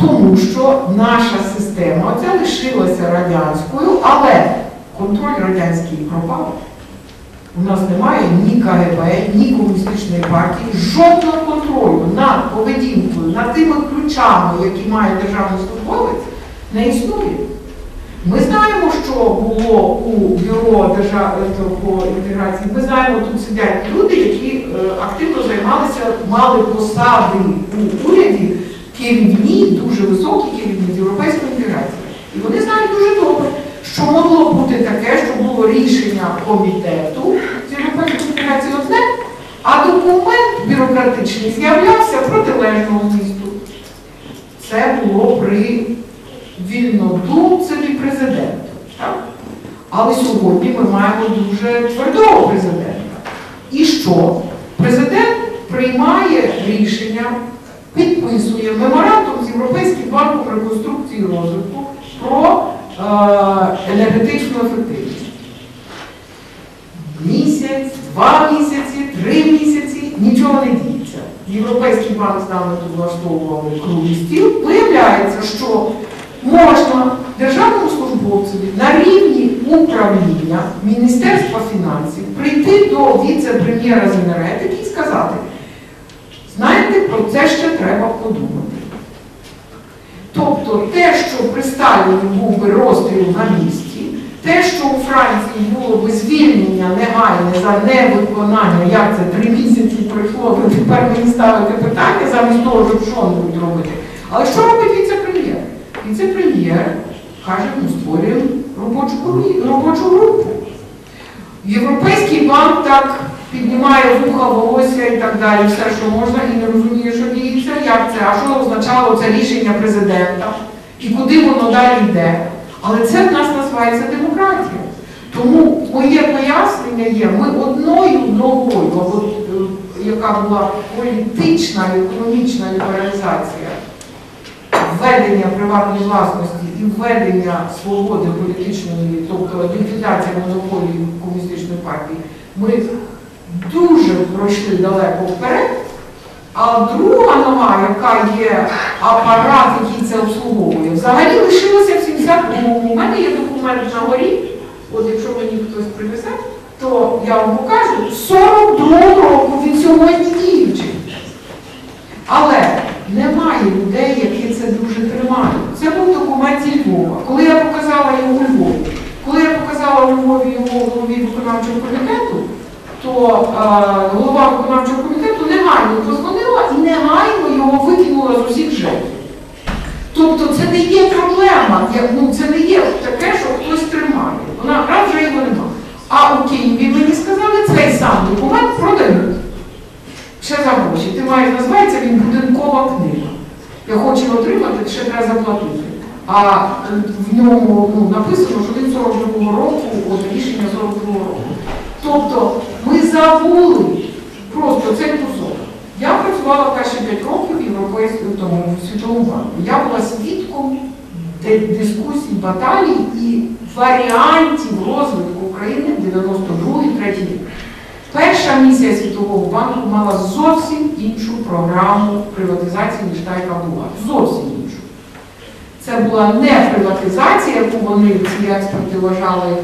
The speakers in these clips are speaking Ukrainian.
Тому що наша система оця лишилася радянською, але контроль радянський пропав. У нас немає ні КГБ, ні комуністичної партії, жодного контролю над поведінкою, над тими ключами, які має державний службовець, не існує. Ми знаємо, що було у бюро держави по інтеграції. Ми знаємо, тут сидять люди, які е, активно займалися, мали посади у уряді керівні, дуже високі керівні з європейської інтеграції. І вони знають дуже добре, що могло бути таке, що було рішення комітету з європейської інтеграції одне, а документ бюрократичний з'являвся протилежного змісту. Це було при вільнодумцеві президента. Так? Але сьогодні ми маємо дуже твердого президента. І що? Президент приймає рішення, підписує меморандум з Європейським банком реконструкції розвитку про е, енергетичну ефективність. Місяць, два місяці, три місяці, нічого не діється. Європейський банк з нами тут влаштовували круглий стіл. Виявляється, що можна державному службовцеві на рівні управління Міністерства фінансів прийти до віце-прем'єра з енергетики і сказати, знаєте, про це ще треба подумати. Тобто те, що при Сталіні був би розстріл на місці, те, що у Франції було би звільнення негайне за невиконання, як це три місяці пройшло, то тепер мені ставити питання замість того, щоб що небудь робити. Але що робить віце-прем'єр? Віце-прем'єр каже, ми створюємо робочу групу. Європейський банк так піднімає вуха, волосся і так далі, все, що можна, і не розуміє, що діється, як це, а що означало це рішення президента, і куди воно далі йде. Але це в нас називається демократія. Тому моє пояснення є, ми одною ногою, е, яка була політична і економічна лібералізація, введення приватної власності і введення свободи політичної, тобто ліквідація монополії комуністичної партії, ми дуже пройшли далеко вперед. А друга нога, яка є апарат, який це обслуговує, взагалі лишилася в 72-му. У мене є документ на горі, от якщо мені хтось принесе, то я вам покажу, 42 року він сьогодні діючий. Але немає людей, які це дуже тримають. Це був документ Львова. Коли я показала його у Львові, коли я показала Львові його голові виконавчого комітету, то е, голова виконавчого комітету негайно позвонила і негайно його викинула з усіх жертв. Тобто це не є проблема, як- ну, це не є таке, що хтось тримає. Вона раз вже його нема. А у Києві мені сказали, цей сам документ продають. Ще за гроші. Ти маєш називається він будинкова книга. Я хочу отримати, ще треба заплатити. А е, в ньому ну, написано, що він 42-го року, от рішення 42-го року. Тобто ми забули просто цей кусок. Я працювала перші 5 років в Європейському тому Світовому банку. Я була свідком дискусій, баталій і варіантів розвитку України 92-3 рік. Перша місія Світового банку мала зовсім іншу програму приватизації, ніж та, яка була. Зовсім. Це була не приватизація, яку вони ці експерти вважали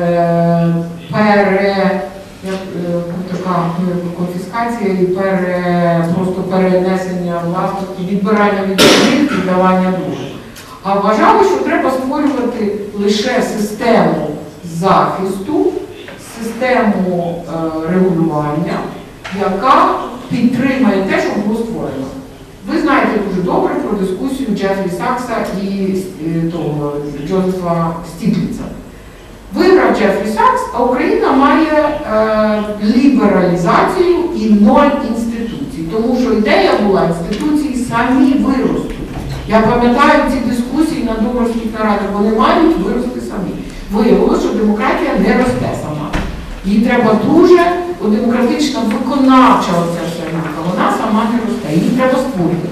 е, пере, як, е, така ну, конфіскація і пере, просто перенесення власності, відбирання від одних і давання других. А вважали, що треба створювати лише систему захисту, систему е, регулювання, яка підтримає те, що було створено. Ви знаєте дуже добре про дискусію Джефрі Сакса і е, того Джозефа Стігліца. Виграв Джефрі Сакс, а Україна має е, лібералізацію і ноль інституцій. Тому що ідея була інституції самі виростуть. Я пам'ятаю ці дискусії на донорських нарадах, вони мають вирости самі. Виявилося, що демократія не росте сама. Їй треба дуже демократична виконавча оця вся сама не росте, її треба створити.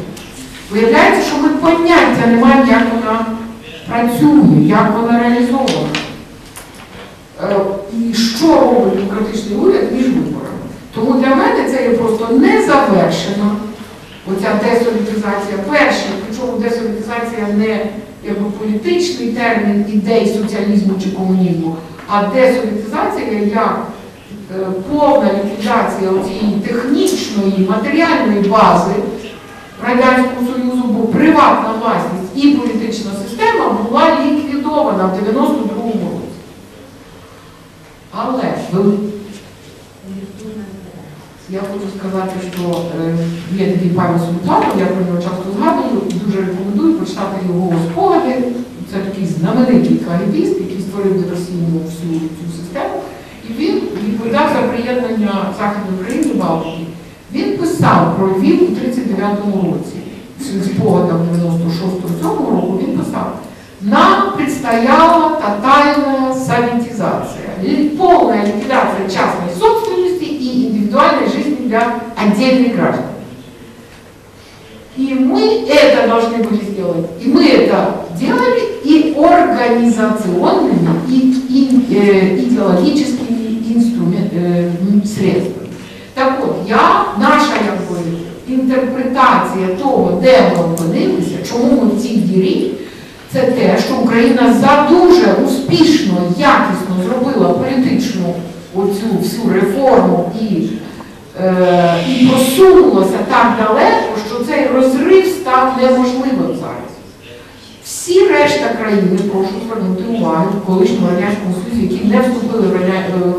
Виявляється, що ми поняття не маємо, як вона працює, як вона реалізована. Е, І що робить демократичний уряд між виборами. Тому для мене це є просто незавершена оця десолітизація. Перша, причому десолітизація не якби політичний термін ідей соціалізму чи комунізму, а десоціалізація як повна ліквідація цієї технічної, матеріальної бази Радянського Союзу, бо приватна власність і політична система була ліквідована в 92-му році. Але я хочу сказати, що е, є такий Павел Султанов, я про нього часто згадую і дуже рекомендую почитати його спогади. Це такий знаменитий кагібіст, який створив диверсійну всю цю систему. І він відповідав за приєднання Західної України Балтії. Він писав про Львів у 39-му році. В спогадах 96-го року він писав, нам предстояла тотальная советизация, ли- полная ликвидация частной собственности и индивидуальной жизни для отдельных граждан. И мы это должны были сделать. И мы это делали и организационными, и, и, э, идеологическими инструмен- э, м, средствами. Так от, я, наша якби, інтерпретація того, де ми опинилися, чому ми в цій дірі, це те, що Україна за дуже успішно, якісно зробила політичну оцю всю реформу і, е, і просунулася так далеко, що цей розрив став неможливим. Всі решта країн, прошу звернути увагу, в колишньому Радянському Союзі, які не вступили в е,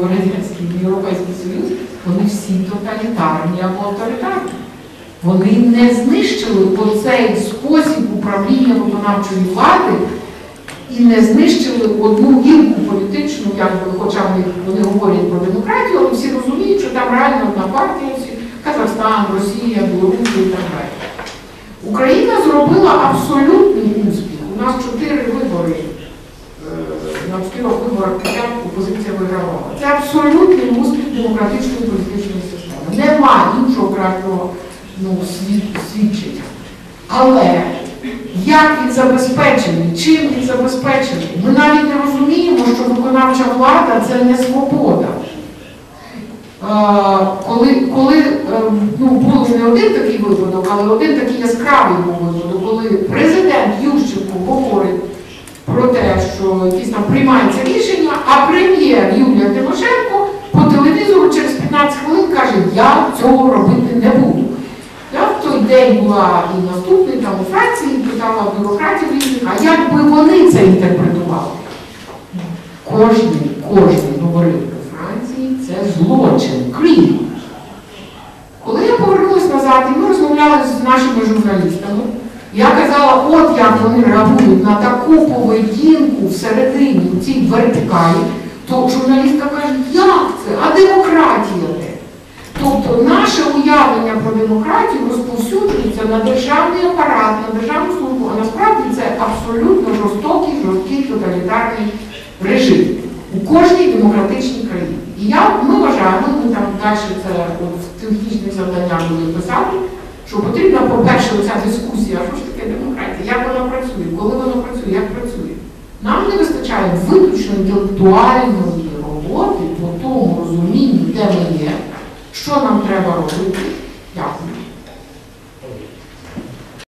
Радянський в Європейський Союз, вони всі тоталітарні або авторитарні. Вони не знищили оцей спосіб управління виконавчої влади і не знищили одну гілку політичну, якби, хоча вони, говорять про демократію, але всі розуміють, що там реально одна партія, Казахстан, Росія, Білорусія і так далі. Україна зробила абсолютний нас чотири вибори. е, На чотирьох виборах п'ять опозиція вигравала. Це абсолютний успіх демократичної політичної системи. Нема іншого кращого ну, свідчення. Але як він забезпечений, чим він забезпечений? Ми навіть не розуміємо, що виконавча влада це не свобода. Коли, коли е, ну, був не один такий випадок, але один такий яскравий був випадок, коли президент говорить про те, що якісь там приймаються рішення, а прем'єр Юлія Тимошенко по телевізору через 15 хвилин каже, я цього робити не буду. Я в той день була і наступний там у Франції, питала бюрократів різних, а як би вони це інтерпретували? Кожний, кожний говорив Франції, це злочин, крім. Коли я повернулася назад, і ми розмовляли з нашими журналістами, я казала, от як вони реагують на таку поведінку всередині, у цій вертикалі, то журналістка каже, як це? А демократія де? Тобто наше уявлення про демократію розповсюджується на державний апарат, на державну службу, а насправді це абсолютно жорстокий, жорсткий тоталітарний режим у кожній демократичній країні. І я, ми вважаємо, ми там далі це в технічних завданнях будемо писати, що потрібна, по-перше, оця дискусія, що ж таке демократія, як вона працює, коли вона працює, як працює. Нам не вистачає виключно інтелектуальної роботи по тому розумінню, де ми є, що нам треба робити,